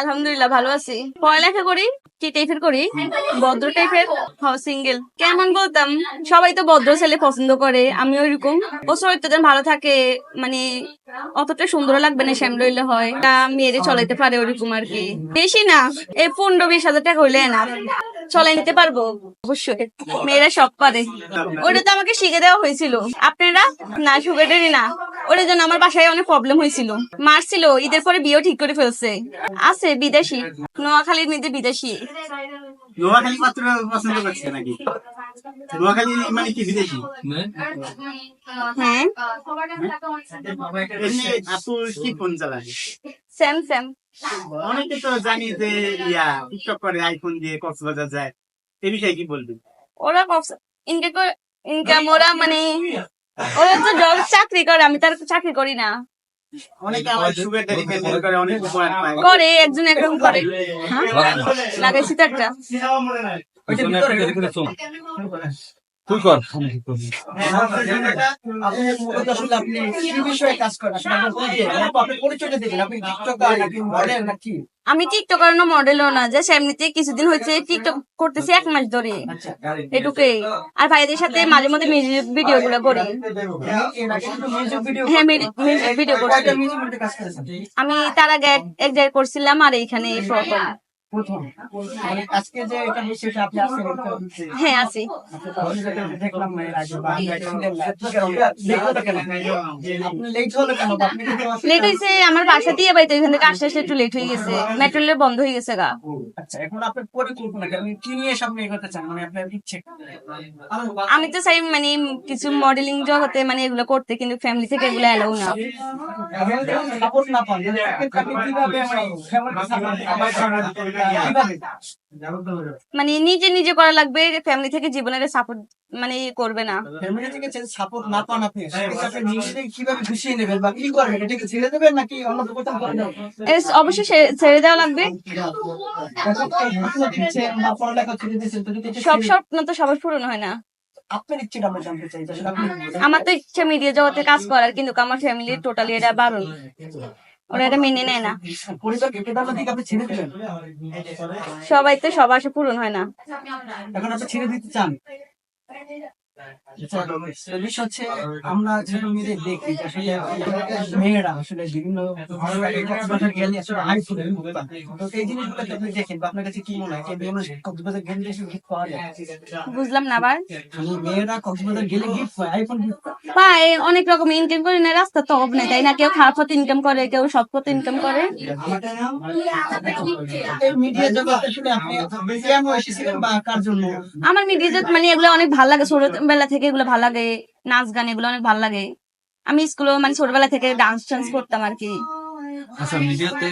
আলহামদুলিল্লাহ, ভালো আছি। পড়ালেখা করি, কি টাইপের করি? ভদ্র টাইপের সিঙ্গেল কেমন বলতাম? সবাই তো ভদ্র ছেলে পছন্দ করে আমি ওইরকম ও চরিত্র ভালো থাকে মানে অতটা সুন্দর লাগবে না, শ্যাম রইলে হয়। তা মেয়েরে চলাইতে পারে ওরকম আর কি। বেশি না, এই পনেরো বিশ হাজার টাকা হইলে না। চলাই নিতে পারব, অবশ্যই। মেয়েরা সব পারে। ওটা তো আমাকে শিখে দেওয়া হয়েছিল। আপনারা? না সুগারেরই না। ওটার জন্য আমার বাসায় অনেক প্রবলেম হয়েছিল। মারছিল ঈদের পরে বিয়েও ঠিক করে ফেলছে। আছে বিদেশি। নোয়াখালীর মেয়েদের বিদেশি। নোয়াখালী পাত্র পছন্দ করছে নাকি? নোয়াখালী মানে কি বিদেশি? হ্যাঁ। আপু কি ফোন চালায়? স্যাম স্যাম অনেকে তো জানি যে ইয়া টিকটক করে আইফোন দিয়ে কক্সবাজার যায়। এ বিষয়ে কি বলবি? ওরা ইনকাম ইনকাম ওরা মানে ওরা তো জব চাকরি করে আমি তার চাকরি করি না। করে অনেক উপহার পায়। করে একজন একরকম করে। হ্যাঁ? লাগাইছি তো একটা। তুই কর। আমি টিকটকার না মডেলও না যে এমনিতে কিছুদিন হয়েছে টিকটক করতেছি এক মাস ধরে। এটুকুই। আর ভাইদের সাথে মাঝে মধ্যে মিউজিক ভিডিও গুলো করি। মিউজিক ভিডিও হ্যাঁ ভিডিও করছি। আমি তার আগে এক- জায়গায় করছিলাম আর এইখানে এই প্রথম প্রথম মানে আজকে যে এটা সেটা আপনি আসছেন হ্যাঁ আছি দেখলাম লেট হলো কেন আপনি লেট হলো কেন বা আপনি কিন্তু আসলে- লেট হয়েছে আমার বাসা দিয়ে বাড়িতে ওইখান থেকে আসতে আসতে একটু লেট হয়ে গেছে মেট্রো রেল বন্ধ হয়ে গেছে গা আচ্ছা এখন আপনার পরিকল্পনা কি? নিয়ে সামনে এগোতে চান মানে আপনার ইচ্ছে আমি তো চাই মানে কিছু মডেলিং জগতে মানে এগুলো করতে কিন্তু ফ্যামিলি থেকে এগুলো এলাও না সাপোর্ট না পান কীভাবে মানে support কীভাবে? মানে নিজে নিজে করা লাগবে ফ্যামিলি থেকে জীবনের সাপোর্ট মানে করবে না। ফ্যামিলি থেকে সাপোর্ট না পান আপনি আপনি কীভাবে গুছিয়ে নেবেন বা কি করবেন এটাকে ছেড়ে দেবেন নাকি অন্য কোথাও করবেন এস অবশ্যই ছেড়ে দেওয়া লাগবে। সব স্বপ্ন তো সবার পূরণ হয় না। আপনার ইচ্ছেটা আমরা জানতে চাই যে আসলে আপনি আমার তো ইচ্ছে মিডিয়া জগতে কাজ করার কিন্তু আমার ফ্যামিলি টোটালি এটা বারণ। ওরা এটা মেনে নেয় না। সবাই তো সব আশা পূরণ হয় না। এখন আপনি ছেড়ে দিতে চান? আচ্ছা, হচ্ছে আমরা যেহেতু মেয়েদের দেখি আসলে মেয়েরা আসলে বিভিন্ন কক্সবাজার আসলে হাই ফুলে তো এই জিনিসগুলো আপনি দেখেন বা আপনার কাছে কি মনে হয়? মেয়েরা কক্সবাজার গেলে এসে গিফট পাওয়া যায়? বুঝলাম না আবার। মানে মেয়েরা কক্সবাজার গেলে গিফট পায় আইফোন গিফট পায়। অনেক রকম ইনকাম করে না রাস্তা তো অভাব নেই তাই না? কেউ খারাপ পথে ইনকাম করে কেউ সৎ পথে ইনকাম করে। মিডিয়া জগতে আসলে আপনি কেন এসেছিলেন বা কার জন্য? আমার মিডিয়া জগৎ মানে এগুলো অনেক ভালো লাগে ছোটবেলা থেকে এগুলো ভালো লাগে, নাচ গান এগুলো অনেক ভালো লাগে। আমি স্কুলে মানে ছোটবেলা থেকে ডান্স টান্স করতাম আর কি। আচ্ছা মিডিয়াতে